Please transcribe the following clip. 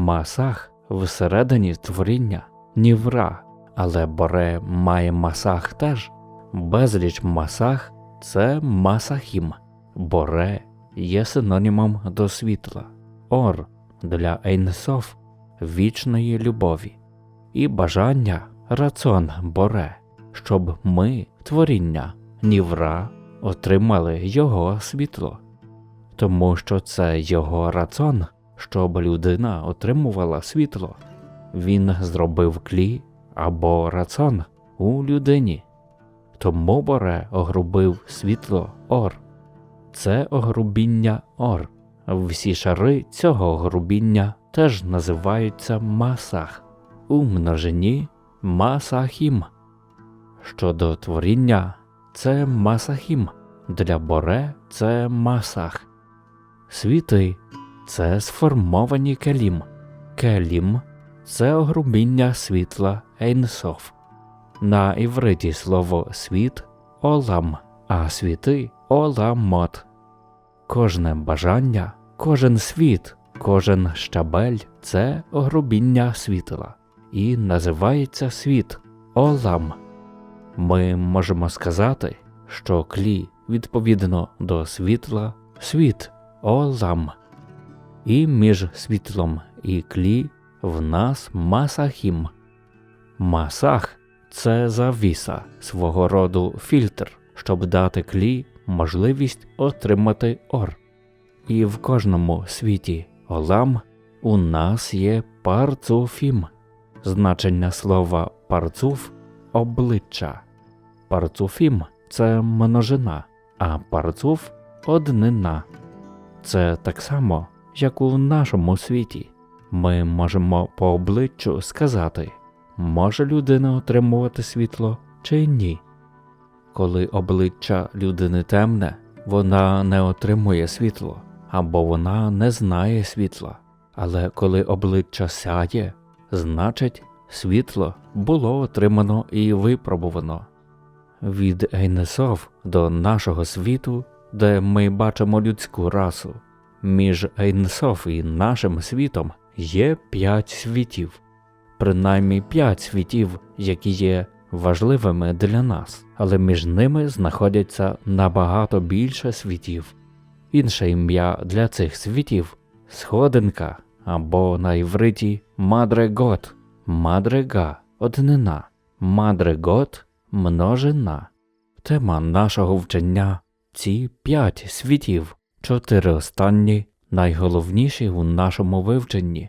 Масах всередині творіння нівра, але боре має масах теж. Безліч масах це масахім. Боре є синонімом до світла, ор для Ейнсоф вічної любові, і бажання рацион боре, щоб ми, творіння, нівра, отримали його світло, тому що це його рацион, щоб людина отримувала світло. Він зробив клі або рацион у людині. Тому Боре огрубив світло ор. Це огрубіння ор. Всі шари цього огрубіння теж називаються масах, у множині масахім. Щодо творіння, це масахім, для боре це масах. Світи це сформовані келім. Келім це огрубіння світла Ейнсоф. На івриті слово світ олам, а світи оламот. Кожне бажання, кожен світ, кожен щабель це огрубіння світла і називається світ олам. Ми можемо сказати, що клі відповідно до світла світ олам, і між світлом і клі в нас масахім. Масах це завіса, свого роду фільтр, щоб дати клі можливість отримати ор. І в кожному світі олам у нас є парцуфім, значення слова парцуф обличчя. Парцуфім це множина, а парцуф однина. Це так само, як у нашому світі. Ми можемо по обличчю сказати, може людина отримувати світло чи ні. Коли обличчя людини темне, вона не отримує світло або вона не знає світла. Але коли обличчя сяє, значить світло було отримано і випробувано. Від Ейнесов до нашого світу, де ми бачимо людську расу, між Ейнсов і нашим світом є п'ять світів, принаймні п'ять світів, які є важливими для нас, але між ними знаходяться набагато більше світів. Інше ім'я для цих світів сходинка або на івриті мадрегот, мадрега однина, мадрегот множина. Тема нашого вчення ці п'ять світів, чотири останні найголовніші у нашому вивченні